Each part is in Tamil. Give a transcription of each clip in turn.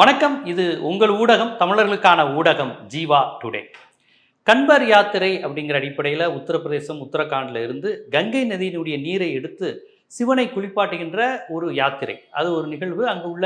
வணக்கம். இது உங்கள் ஊடகம் தமிழர்களுக்கான ஊடகம் ஜீவா டுடே. கண்பர் யாத்திரை அப்படிங்கிற அடிப்படையில் உத்தரப்பிரதேசம் உத்தரகாண்டில் இருந்து கங்கை நதியினுடைய நீரை எடுத்து சிவனை குளிப்பாட்டுகின்ற ஒரு யாத்திரை. அது ஒரு நிகழ்வு. அங்கே உள்ள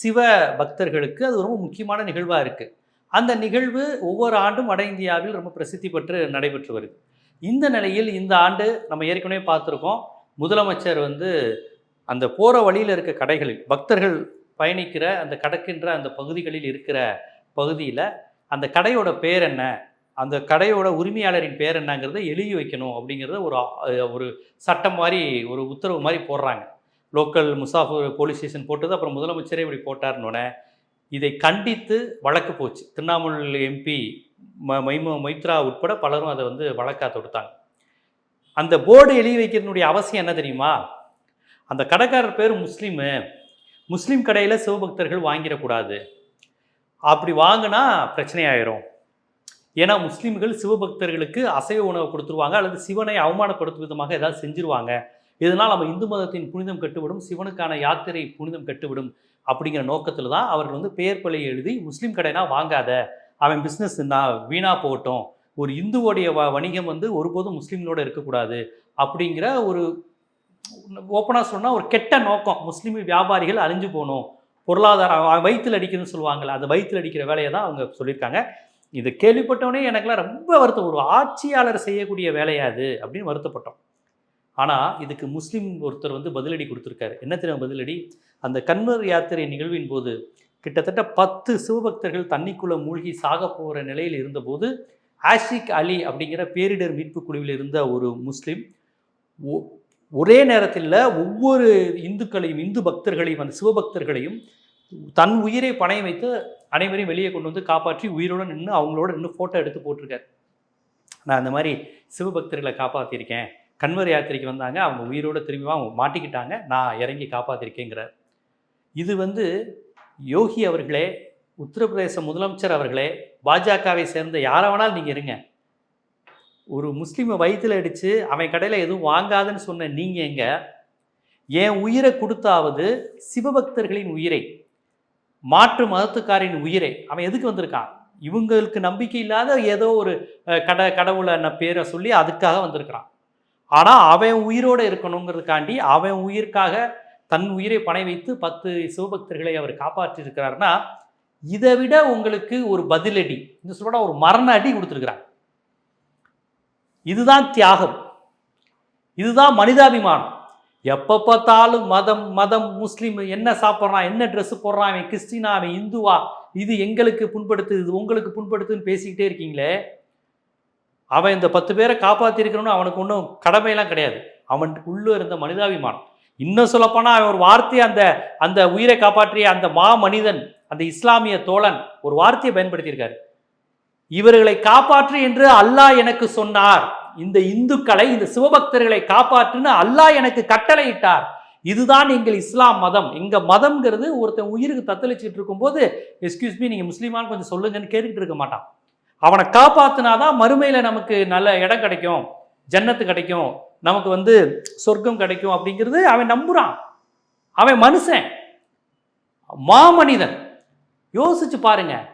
சிவ பக்தர்களுக்கு அது ரொம்ப முக்கியமான நிகழ்வாக இருக்குது அந்த நிகழ்வு ஒவ்வொரு ஆண்டும் வட இந்தியாவில் ரொம்ப பிரசித்தி பெற்று நடைபெற்று வருது. இந்த நிலையில் இந்த ஆண்டு நம்ம ஏற்கனவே பார்த்துருக்கோம். முதலமைச்சர் வந்து அந்த போகிற வழியில் இருக்க கடைகளில் பக்தர்கள் பயணிக்கிற அந்த கடக்கின்ற அந்த பகுதிகளில் இருக்கிற பகுதியில் அந்த கடையோட பேர் என்ன அந்த கடையோட உரிமையாளரின் பேர் என்னங்கிறத எழுதி வைக்கணும் அப்படிங்கிறத ஒரு ஒரு சட்டம் மாதிரி ஒரு உத்தரவு மாதிரி போடுறாங்க. லோக்கல் முசாஃபர் போலீஸ் ஸ்டேஷன் போட்டது அப்புறம் முதலமைச்சரே இப்படி போட்டார்னோடனே இதை கண்டித்து வழக்கு போச்சு. திரிணாமுல் எம்பி ம மைம மைத்ரா உட்பட பலரும் அதை வந்து வழக்காக தொடுத்தாங்க. அந்த போர்டு எழுதி வைக்கிறதுனுடைய அவசியம் என்ன தெரியுமா? அந்த கடைக்காரர் பேர் முஸ்லீமு. முஸ்லீம் கடையில் சிவபக்தர்கள் வாங்கிடக்கூடாது. அப்படி வாங்கினா பிரச்சனையாயிரும். ஏன்னா முஸ்லீம்கள் சிவபக்தர்களுக்கு அசைவ உணவு கொடுத்துருவாங்க அல்லது சிவனை அவமானப்படுத்தும் விதமாக ஏதாவது செஞ்சிருவாங்க. இதனால் நம்ம இந்து மதத்தின் புனிதம் கட்டுவிடும் சிவனுக்கான யாத்திரை புனிதம் கட்டுவிடும் அப்படிங்கிற நோக்கத்தில் தான் அவர்கள் வந்து பெயர் பழைய எழுதி முஸ்லீம் கடைனா வாங்காத. அவன் பிஸ்னஸ் நான் வீணாக போகட்டும். ஒரு இந்துவோடைய வ வணிகம் வந்து ஒருபோதும் முஸ்லீம்களோட இருக்கக்கூடாது அப்படிங்கிற ஒரு ஓப்பனாக சொன்னால் ஒரு கெட்ட நோக்கம். முஸ்லீம் வியாபாரிகள் அழிஞ்சு போகணும் பொருளாதாரம் வயிற்றில் அடிக்கணும்னு சொல்லுவாங்கள்ல அந்த வயிற்றில் அடிக்கிற வேலையை தான் அவங்க சொல்லியிருக்காங்க. இது கேள்விப்பட்டவொடனே எனக்குலாம் ரொம்ப வருத்தம். ஒரு ஆட்சியாளர் செய்யக்கூடிய வேலையா அது? அப்படின்னு வருத்தப்பட்டோம். ஆனால் இதுக்கு முஸ்லீம் ஒருத்தர் வந்து பதிலடி கொடுத்துருக்காரு. என்ன தெரியும் பதிலடி? அந்த கன்வர் யாத்திரை நிகழ்வின் போது கிட்டத்தட்ட பத்து சிவபக்தர்கள் தண்ணிக்குள்ளே மூழ்கி சாக போகிற நிலையில் இருந்தபோது ஆஷிக் அலி அப்படிங்கிற பேரிடர் மீட்பு குழுவில் இருந்த ஒரு முஸ்லீம் ஒரே நேரத்தில் ஒவ்வொரு இந்துக்களையும் இந்து பக்தர்களையும் அந்த சிவபக்தர்களையும் தன் உயிரை பணையம் வைத்து அனைவரையும் வெளியே கொண்டு வந்து காப்பாற்றி உயிரோடு நின்று அவங்களோட நின்று ஃபோட்டோ எடுத்து போட்டிருக்காரு. நான் அந்த மாதிரி சிவபக்தர்களை காப்பாற்றிருக்கேன் கன்வர் யாத்திரைக்கு வந்தாங்க. அவங்க உயிரோட திரும்பி அவங்க மாட்டிக்கிட்டாங்க. நான் இறங்கி காப்பாற்றிருக்கேங்கிறார் இது வந்து யோகி அவர்களே உத்தரப்பிரதேச முதலமைச்சர் அவர்களே பாஜகவை சேர்ந்த யாரை வேணாலும் நீங்கள் இருங்க. ஒரு முஸ்லீமை வயிற்றில் அடித்து அவன் கடையில் எதுவும் வாங்காதுன்னு சொன்ன நீங்கள் எங்க? என் உயிரை கொடுத்தாவது சிவபக்தர்களின் உயிரை மாற்று மதத்துக்காரின் உயிரை. அவன் எதுக்கு வந்திருக்கான்? இவங்களுக்கு நம்பிக்கை இல்லாத ஏதோ ஒரு கட கடவுளை ந பேரை சொல்லி அதுக்காக வந்திருக்கிறான். ஆனால் அவன் உயிரோடு இருக்கணுங்கிறதுக்காண்டி அவன் உயிருக்காக தன் உயிரை பணை வைத்து பத்து சிவபக்தர்களை அவர் காப்பாற்றியிருக்கிறாருன்னா இதை விட உங்களுக்கு ஒரு பதிலடி இந்த சொல்ல ஒரு மரண அடி கொடுத்துருக்கிறார். இதுதான் தியாகம். இதுதான் மனிதாபிமானம். எப்போ பார்த்தாலும் மதம் மதம் முஸ்லீம் என்ன சாப்பிட்றான் என்ன ட்ரெஸ் போடுறான் அவன் கிறிஸ்டினா அவன் இந்துவா இது எங்களுக்கு புண்படுத்துது இது உங்களுக்கு புண்படுத்துன்னு பேசிக்கிட்டே இருக்கீங்களே அவன் இந்த பத்து பேரை காப்பாற்றிருக்கணும்னு அவனுக்கு ஒன்றும் கடமையெல்லாம் கிடையாது. அவன் உள்ளே இருந்த மனிதாபிமானம். இன்னும் சொல்லப்போனால் அவன் ஒரு வார்த்தையை அந்த அந்த உயிரை காப்பாற்றிய அந்த மா மனிதன் அந்த இஸ்லாமிய தோழன் ஒரு வார்த்தையை பயன்படுத்தியிருக்காரு. இவர்களை காப்பாற்று என்று அல்லாஹ் எனக்கு சொன்னார். இந்த இந்துக்களை இந்த சிவபக்தர்களை காப்பாற்றுன்னு அல்லாஹ் எனக்கு கட்டளையிட்டார். இதுதான் எங்கள் இஸ்லாம் மதம். எங்க மதம்ங்கிறது ஒருத்தன் உயிருக்கு தத்தளிச்சிட்டு இருக்கும்போது எஸ்கியூஸ் மீ நீங்க முஸ்லீமான்னு கொஞ்சம் சொல்லுங்கன்னு கேட்டுக்கிட்டு இருக்க மாட்டான். அவனை காப்பாத்தினாதான் மறுமையில நமக்கு நல்ல இடம் கிடைக்கும் ஜன்னத்து கிடைக்கும் நமக்கு வந்து சொர்க்கம் கிடைக்கும் அப்படிங்கிறது அவன் நம்புறான். அவன் மனுஷன். மாமனிதன். யோசிச்சு பாருங்க.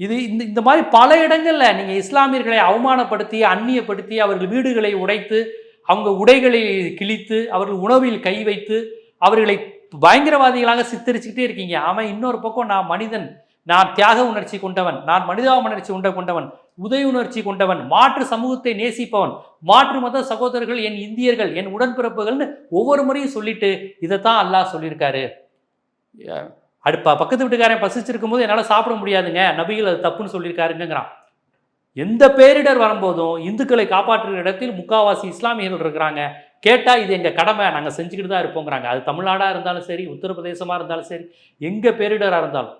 இது இந்த இந்த மாதிரி பல இடங்களில் நீங்கள் இஸ்லாமியர்களை அவமானப்படுத்தி அந்நியப்படுத்தி அவர்கள் வீடுகளை உடைத்து அவங்க உடைகளை கிழித்து அவர்கள் உணவில் கை வைத்து அவர்களை பயங்கரவாதிகளாக சித்தரிச்சுக்கிட்டே இருக்கீங்க. அவன் இன்னொரு பக்கம் நான் மனிதன் நான் தியாக உணர்ச்சி கொண்டவன் நான் மனிதாபுணர்ச்சி உண்ட கொண்டவன் உதய உணர்ச்சி கொண்டவன் மாற்று சமூகத்தை நேசிப்பவன் மாற்று மத சகோதரர்கள் என் இந்தியர்கள் என் உடன்பிறப்புகள்னு ஒவ்வொரு முறையும் சொல்லிட்டு இதைத்தான் அல்லாஹ் சொல்லியிருக்காரு. அடுப்ப பக்கத்து வீட்டுக்காரன் பசிச்சிருக்கும் போது என்னால் சாப்பிட முடியாதுங்க. நபிகள் அது தப்புன்னு சொல்லியிருக்காருங்கிறான் எந்த பேரிடர் வரும்போதும் இந்துக்களை காப்பாற்றுகிற இடத்தில் முக்காவாசி இஸ்லாமியர்கள் இருக்கிறாங்க. கேட்டால் இது எங்கள் கடமை நாங்கள் செஞ்சுக்கிட்டு தான் இருப்போங்கிறாங்க. அது தமிழ்நாடாக இருந்தாலும் சரி உத்தரப்பிரதேசமாக இருந்தாலும் சரி எங்கே பேரிடராக இருந்தாலும்.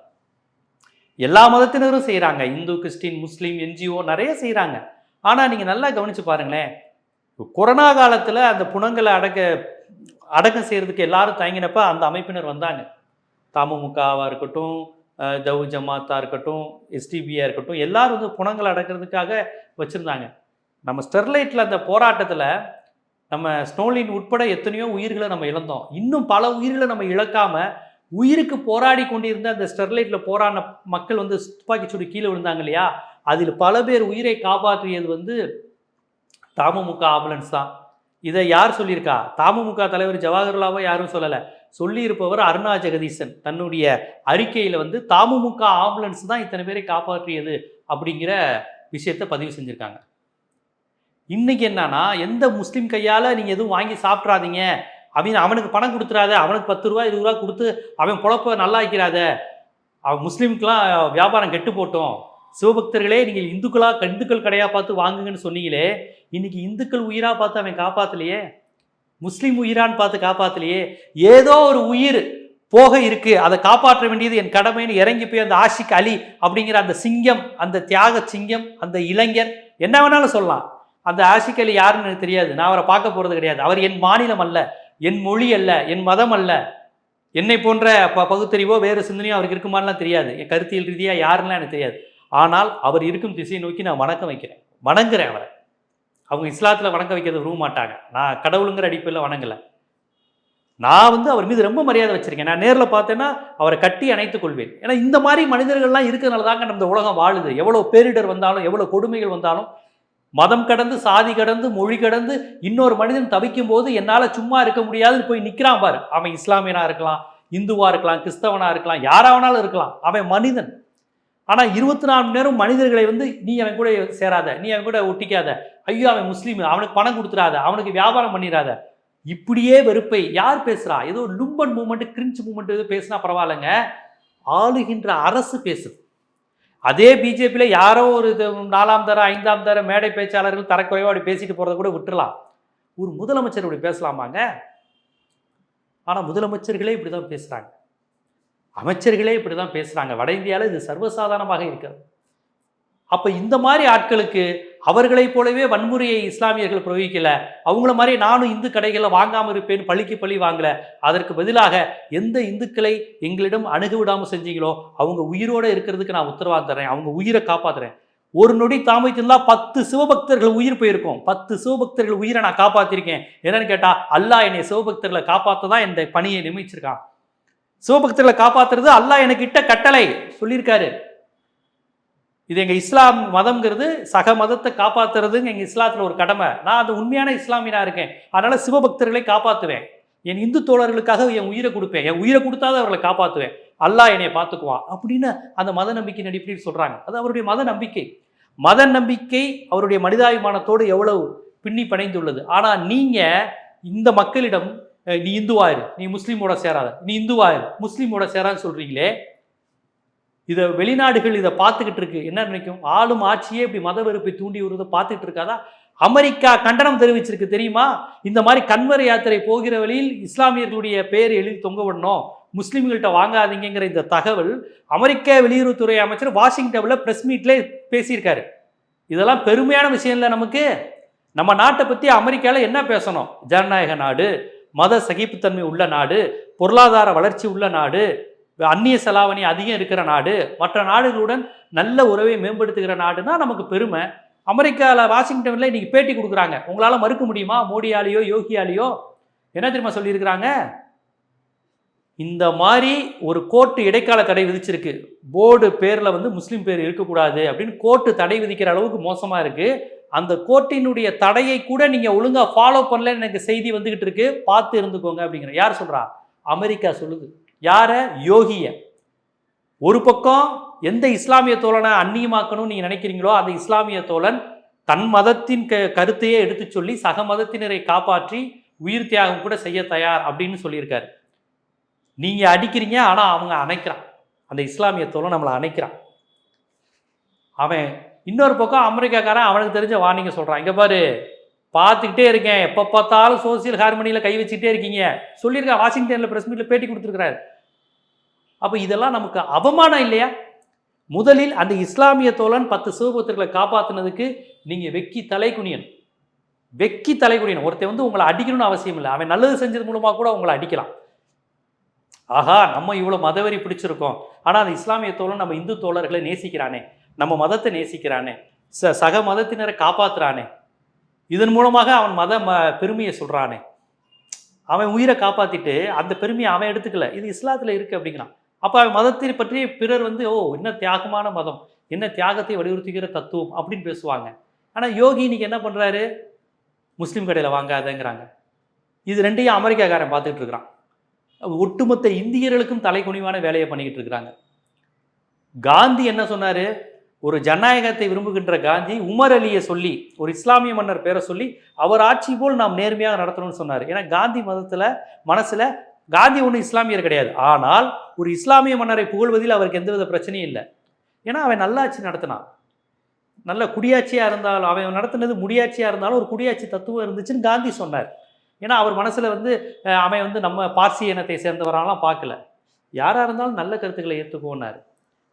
எல்லா மதத்தினரும் செய்கிறாங்க இந்து கிறிஸ்டின் முஸ்லீம் என்ஜிஓ நிறைய செய்கிறாங்க ஆனால் நீங்கள் நல்லா கவனித்து பாருங்களேன். கொரோனா காலத்தில் அந்த புணங்களை அடக்க அடக்கம் செய்கிறதுக்கு எல்லாரும் தயங்கினப்ப அந்த அமைப்பினர் வந்தாங்க. தமுமுகவாக இருக்கட்டும் ஜவு ஜமாத்தாக இருக்கட்டும் எஸ்டிபியாக இருக்கட்டும் எல்லாரும் வந்து புணங்களை அடக்கிறதுக்காக வச்சுருந்தாங்க. நம்ம ஸ்டெர்லைட்டில் அந்த போராட்டத்தில் நம்ம ஸ்னோலின் உட்பட எத்தனையோ உயிர்களை நம்ம இழந்தோம். இன்னும் பல உயிர்களை நம்ம இழக்காமல் உயிருக்கு போராடி கொண்டிருந்த அந்த ஸ்டெர்லைட்டில் போராடின மக்கள் வந்து துப்பாக்கி சூடு கீழே விழுந்தாங்க இல்லையா? அதில் பல பேர் உயிரை காப்பாற்றியது வந்து தமுமுக ஆம்புலன்ஸ் தான். இதை யார் சொல்லியிருக்கா? தமுமுக தலைவர் ஜவஹர்லாவோ யாரும் சொல்லலை. சொல்லியிருப்பவர் அருணா ஜெகதீசன். தன்னுடைய அறிக்கையில் வந்து தாமுமுக ஆம்புலன்ஸ் தான் இத்தனை பேரை காப்பாற்றியது அப்படிங்கிற விஷயத்தை பதிவு செஞ்சுருக்காங்க. இன்னைக்கு என்னன்னா எந்த முஸ்லீம் கையால் நீங்கள் எதுவும் வாங்கி சாப்பிட்றாதீங்க. அவன் அவனுக்கு பணம் கொடுத்துறாத அவனுக்கு பத்து ரூபா இருபது ரூபா கொடுத்து அவன் பொழப்ப நல்லா வைக்கிறாத அவன் முஸ்லீமுக்கெல்லாம் வியாபாரம் கெட்டு போட்டோம். சிவபக்தர்களே நீங்கள் இந்துக்களாக இந்துக்கள் கடையாக பார்த்து வாங்குங்கன்னு சொன்னீங்களே இன்னைக்கு இந்துக்கள் உயிராக பார்த்து அவன் காப்பாற்றலையே முஸ்லீம் உயிரான்னு பார்த்து காப்பாற்றலையே ஏதோ ஒரு உயிர் போக இருக்கு. அதை காப்பாற்ற வேண்டியது என் கடமைன்னு இறங்கி போய் அந்த ஆஷிக் அலி அப்படிங்கிற அந்த சிங்கம் அந்த தியாக சிங்கம் அந்த இளைஞர் என்ன வேணாலும் சொல்லலாம். அந்த ஆஷிக் அலி யாருன்னு எனக்கு தெரியாது. நான் அவரை பார்க்க போகிறது கிடையாது. அவர் என் மாநிலம் அல்ல என் மொழி அல்ல என் மதம் அல்ல. என்னை போன்ற ப பகுத்தறிவோ வேறு சிந்தனையோ அவருக்கு இருக்குமான்லாம் தெரியாது. என் கருத்தியல் ரீதியாக யாருன்னா எனக்கு தெரியாது. ஆனால் அவர் இருக்கும் திசையை நோக்கி நான் வணக்கம் வைக்கிறேன். வணங்குறேன் அவரை. அவங்க இஸ்லாத்தில் வணங்க வைக்கிறது விரும்ப மாட்டாங்க நான் கடவுளுங்கிற அடிப்படையில் வணங்கலை. நான் வந்து அவர் மீது ரொம்ப மரியாதை வச்சுருக்கேன். நான் நேரில் பார்த்தேன்னா அவரை கட்டி அணைத்துக் கொள்வேன். ஏன்னா இந்த மாதிரி மனிதர்கள்லாம் இருக்கிறனால தாங்க நம்ம உலகம் வாழுது. எவ்வளோ பேரிடர் வந்தாலும் எவ்வளோ கொடுமைகள் வந்தாலும் மதம் கடந்து சாதி கடந்து மொழி கடந்து இன்னொரு மனிதன் தவிக்கும் போது என்னால் சும்மா இருக்க முடியாதுன்னு போய் நிற்கிறான் பாரு. அவன் இஸ்லாமியனா இருக்கலாம் இந்துவாக இருக்கலாம் கிறிஸ்தவனாக இருக்கலாம் யாராவனாலும் இருக்கலாம். அவன் மனிதன். ஆனால் இருபத்தி நாலு மணி நேரம் மனிதர்களை வந்து நீ அவன் கூட சேராத நீ அவன் கூட ஒட்டிக்காத. ஐயோ அவன் முஸ்லீம் அவனுக்கு பணம் கொடுத்துடாத அவனுக்கு வியாபாரம் பண்ணிடாத. இப்படியே வெறுப்பை யார் பேசுகிறா ஏதோ லும்பன் மூமெண்ட் கிரிஞ்ச் மூமெண்ட் எதுவும் பேசினா பரவாயில்லைங்க. ஆளுகின்ற அரசு பேசுது. அதே பிஜேபியில் யாரோ ஒரு இது நாலாம் தர ஐந்தாம் தர மேடை பேச்சாளர்கள் தரக்குறைவாக அப்படி பேசிட்டு போகிறத கூட விட்டுறலாம். ஒரு முதலமைச்சர் இப்படி பேசலாமாங்க? ஆனால் முதலமைச்சர்களே இப்படி தான் பேசுகிறாங்க அமைச்சர்களே இப்படி தான் பேசுகிறாங்க வட இந்தியாவில் இது சர்வசாதாரணமாக இருக்கிறது. அப்போ இந்த மாதிரி ஆட்களுக்கு அவர்களைப் போலவே வன்முறையை இஸ்லாமியர்கள் பிரயோகிக்கலை. அவங்கள மாதிரி நானும் இந்து கடைகளில் வாங்காமல் இருப்பேன் பழிக்கு பழி வாங்கலை. அதற்கு பதிலாக எந்த இந்துக்களை எங்களிடம் அணுக விடாமல் செஞ்சீங்களோ அவங்க உயிரோடு இருக்கிறதுக்கு நான் உத்தரவாக தரேன் அவங்க உயிரை காப்பாற்றுறேன் ஒரு நொடி தாமதித்திருந்தா பத்து சிவபக்தர்கள் உயிர் போயிருக்கும். பத்து சிவபக்தர்கள் உயிரை நான் காப்பாற்றிருக்கேன் என்னன்னு கேட்டால் அல்லாஹ் என்னை சிவபக்தர்களை காப்பாற்ற தான் இந்த பணியை நியமிச்சிருக்கான். சிவபக்தர்களை காப்பாத்துறது அல்லாஹ் எனக்கு இட்ட கட்டளை சொல்லியிருக்காரு. இது எங்கள் இஸ்லாம் மதம்ங்கிறது சக மதத்தை காப்பாற்றுறதுங்க எங்கள் இஸ்லாத்தில் ஒரு கடமை. நான் அது உண்மையான இஸ்லாமியனாக இருக்கேன். அதனால் சிவபக்தர்களை காப்பாற்றுவேன் என் இந்து தோழர்களுக்காக என் உயிரை கொடுப்பேன். என் உயிரை கொடுத்தாதான் அவர்களை காப்பாற்றுவேன் அல்லாஹ் என்னை பார்த்துக்குவான். அப்படின்னு அந்த மத நம்பிக்கை நடிப்பில் சொல்கிறாங்க அது அவருடைய மத நம்பிக்கை. மத நம்பிக்கை அவருடைய மனிதாபிமானத்தோடு எவ்வளவு பின்னி பணைந்துள்ளது ஆனால் நீங்கள் இந்த மக்களிடம் நீ இந்துவாயிரு. நீ முஸ்லீமோட சேராத. நீ இந்துவாயிரு. முஸ்லீமோட சேரான்னு சொல்கிறீங்களே இதை வெளிநாடுகள் இதை பார்த்துக்கிட்டு இருக்கு. என்ன நினைக்கும்? ஆளும் ஆட்சியே இப்படி மத வெறுப்பை தூண்டி விடுறதை பார்த்துக்கிட்டு இருக்காதா? அமெரிக்கா கண்டனம் தெரிவிச்சிருக்கு தெரியுமா? இந்த மாதிரி கண்வர யாத்திரை போகிற வழியில் இஸ்லாமியர்களுடைய பெயர் எழுதி தொங்க விடணும். முஸ்லீம்கள்ட்ட வாங்காதீங்கிற இந்த தகவல் அமெரிக்க வெளியுறவுத்துறை அமைச்சர் வாஷிங்டனில் ப்ரெஸ் மீட்ல பேசியிருக்காரு. இதெல்லாம் பெருமையான விஷயம் இல்லை நமக்கு. நம்ம நாட்டை பற்றி அமெரிக்காவில் என்ன பேசணும்? ஜனநாயக நாடு. மத சகிப்புத்தன்மை உள்ள நாடு பொருளாதார வளர்ச்சி உள்ள நாடு அந்நிய செலாவணி அதிகம் இருக்கிற நாடு மற்ற நாடுகளுடன் நல்ல உறவை மேம்படுத்துகிற நாடுனா நமக்கு பெருமை. அமெரிக்காவில் வாஷிங்டனில் இன்னைக்கு பேட்டி கொடுக்குறாங்க. உங்களால் மறுக்க முடியுமா? மோடியாலேயோ யோகியாலேயோ? என்ன தெரியுமா சொல்லியிருக்கிறாங்க? இந்த மாதிரி ஒரு கோர்ட்டு இடைக்கால தடை விதிச்சிருக்கு. போர்டு பேரில் வந்து முஸ்லீம் பேர் இருக்கக்கூடாது அப்படின்னு கோர்ட்டு தடை விதிக்கிற அளவுக்கு மோசமாக இருக்குது அந்த கோர்ட்டினுடைய தடையை கூட நீங்கள் ஒழுங்காக ஃபாலோ பண்ணலன்னு எனக்கு செய்தி வந்துக்கிட்டு இருக்கு. பார்த்து இருந்துக்கோங்க அப்படிங்கிற யார் சொல்கிறா அமெரிக்கா சொல்லுது. யார? யோகிய. ஒரு பக்கம் எந்த இஸ்லாமிய தோழனை அந்நியமாக்கணும்னு நீங்கள் நினைக்கிறீங்களோ அந்த இஸ்லாமிய தோழன் தன் மதத்தின் க கருத்தையே எடுத்து சொல்லி சக மதத்தினரை காப்பாற்றி உயிர் தியாகம் கூட செய்ய தயார் அப்படின்னு சொல்லியிருக்காரு. நீங்கள் அடிக்கிறீங்க ஆனால் அவங்க அணைக்கிறான். அந்த இஸ்லாமிய தோழன் நம்மளை அணைக்கிறான். அவன் இன்னொரு பக்கம் அமெரிக்காக்காரன் அவனுக்கு தெரிஞ்ச வார்னிங்க சொல்கிறான் இங்கே பாரு பார்த்துக்கிட்டே இருக்கேன். எப்போ பார்த்தாலும் சோசியல் ஹார்மோனியில் கை வச்சுக்கிட்டே இருக்கீங்க. சொல்லியிருக்கேன் வாஷிங்டனில் ப்ரெஸ் மீட்டில் பேட்டி கொடுத்துருக்கிறாரு. அப்போ இதெல்லாம் நமக்கு அவமானம் இல்லையா? முதலில் அந்த இஸ்லாமிய தோழன் பத்து சிவபக்தர்களை காப்பாற்றினதுக்கு நீங்கள் வெக்கி தலைக்குனியன் வெக்கி தலைக்குனியன் ஒருத்தர் ஒருத்தன் வந்து உங்களை அடிக்கணும்னு அவசியம் இல்லை. அவன் நல்லது செஞ்சது மூலமாக கூட உங்களை அடிக்கலாம். ஆஹா நம்ம இவ்வளோ மதவெறி பிடிச்சிருக்கோம். ஆனால் அந்த இஸ்லாமிய தோழன் நம்ம இந்து தோழர்களை நேசிக்கிறானே. நம்ம மதத்தை நேசிக்கிறானே. ச சக மதத்தினரை காப்பாத்துறானே. இதன் மூலமாக அவன் மத ம பெருமையை சொல்கிறானே அவன் உயிரை காப்பாற்றிட்டு அந்த பெருமையை அவன் எடுத்துக்கல. இது இஸ்லாத்தில் இருக்குது அப்படிங்கிறான். அப்போ அவன் மதத்தை பற்றி பிறர் வந்து ஓ என்ன தியாகமான மதம். என்ன தியாகத்தை வலியுறுத்துகிற தத்துவம்? அப்படின்னு பேசுவாங்க. ஆனால் யோகி இன்னைக்கு என்ன பண்ணுறாரு முஸ்லீம் கடையில் வாங்காதங்கிறாங்க. இது ரெண்டையும் அமெரிக்காக்காரன் பார்த்துட்டு இருக்கிறான். ஒட்டுமொத்த இந்தியர்களுக்கும் தலைக்குனிவான வேலையை பண்ணிக்கிட்டு இருக்கிறாங்க. காந்தி என்ன சொன்னார்? ஒரு ஜனநாயகத்தை விரும்புகின்ற காந்தி உமர் அலியை சொல்லி ஒரு இஸ்லாமிய மன்னர் பேரை சொல்லி அவர் ஆட்சி போல் நாம் நேர்மையாக நடத்தணும்னு சொன்னார். ஏன்னா காந்தி மதத்தில் மனசில் காந்தி ஒன்றும் இஸ்லாமியர் கிடையாது. ஆனால் ஒரு இஸ்லாமிய மன்னரை புகழ்வதில் அவருக்கு எந்தவித பிரச்சனையும் இல்லை. ஏன்னா அவன் நல்லாட்சி நடத்தினான். நல்ல குடியாட்சியாக இருந்தாலும் அவன் நடத்தினது முடியாட்சியாக இருந்தாலும் ஒரு குடியாட்சி தத்துவம் இருந்துச்சுன்னு காந்தி சொன்னார். ஏன்னா அவர் மனசில் வந்து அவன் வந்து நம்ம பார்சி இனத்தை சேர்ந்தவராலாம் பார்க்கல. யாராக இருந்தாலும் நல்ல கருத்துக்களை ஏற்றுக்கோனார்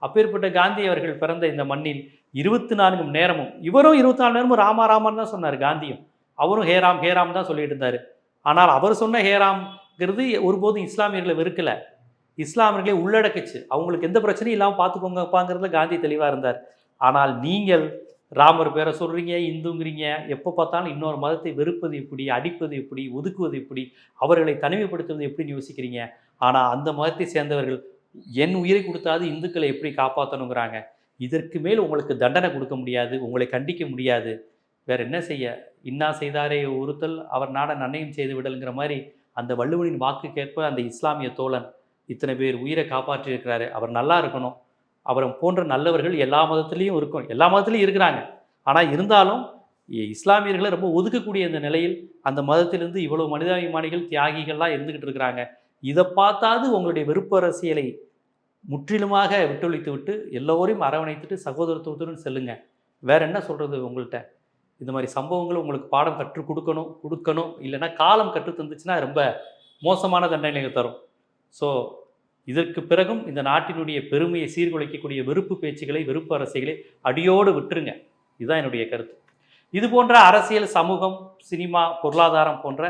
அப்பேற்பட்ட காந்தி அவர்கள் பிறந்த இந்த மண்ணில் இருபத்தி நான்கு மணி நேரமும் இவரும் இருபத்தி நாலு நேரமும் ராமாராமன் தான் சொன்னார் காந்தியும். அவரும் ஹேராம் ஹேராம் தான் சொல்லிட்டு இருந்தார். ஆனால் அவர் சொன்ன ஹேராம்ங்கிறது ஒருபோதும் இஸ்லாமியர்களை வெறுக்கலை. இஸ்லாமியர்களை உள்ளடக்குச்சு. அவங்களுக்கு எந்த பிரச்சனையும் இல்லாமல் பார்த்துக்கோங்கப்பாங்கிறதுல காந்தி தெளிவாக இருந்தார். ஆனால் நீங்கள் ராமர் பேரை சொல்கிறீங்க இந்துங்கிறீங்க எப்போ பார்த்தாலும் இன்னொரு மதத்தை வெறுப்பது எப்படி அடிப்பது எப்படி ஒதுக்குவது எப்படி அவர்களை தனிமைப்படுத்துவது எப்படின்னு யோசிக்கிறீங்க. ஆனால் அந்த மதத்தை சேர்ந்தவர்கள் என் உயிரை கொடுத்தாது இந்துக்களை எப்படி காப்பாற்றணுங்கிறாங்க இதற்கு மேல் உங்களுக்கு தண்டனை கொடுக்க முடியாது உங்களை கண்டிக்க முடியாது. வேற என்ன செய்ய? இன்னா செய்தாரே ஒருத்தல் அவர் நாட நன்மையும் செய்து விடலுங்கிற மாதிரி அந்த வள்ளுவனின் வாக்குக்கேற்ப அந்த இஸ்லாமிய தோழன் இத்தனை பேர் உயிரை காப்பாற்றியிருக்கிறாரு. அவர் நல்லா இருக்கணும். அவரை போன்ற நல்லவர்கள் எல்லா மதத்துலேயும் இருக்கும். எல்லா மதத்துலேயும் இருக்கிறாங்க. ஆனால் இருந்தாலும் இஸ்லாமியர்களை ரொம்ப ஒதுக்கக்கூடிய இந்த நிலையில் அந்த மதத்திலிருந்து இவ்வளவு மனிதாபிமானிகள் தியாகிகள்லாம் இருந்துக்கிட்டு இருக்கிறாங்க. இதை பார்த்தாவது உங்களுடைய விருப்ப அரசியலை முற்றிலுமாக விட்டொழித்து விட்டு எல்லோரையும் அரவணைத்துட்டு சகோதரத்துவத்துடன் செல்லுங்க. வேற என்ன சொல்றது உங்கள்கிட்ட இந்த மாதிரி சம்பவங்கள் உங்களுக்கு பாடம் கற்றுக் கொடுக்கணும் கொடுக்கணும். இல்லைன்னா காலம் கற்று தந்துச்சுன்னா ரொம்ப மோசமான தண்டனைகள் தரும். ஸோ இதற்கு பிறகும் இந்த நாட்டினுடைய பெருமையை சீர்குலைக்கக்கூடிய வெறுப்பு பேச்சுகளை வெறுப்பு அரசியலை அடியோடு விட்டுருங்க. இதுதான் என்னுடைய கருத்து. இது போன்ற அரசியல் சமூகம் சினிமா பொருளாதாரம் போன்ற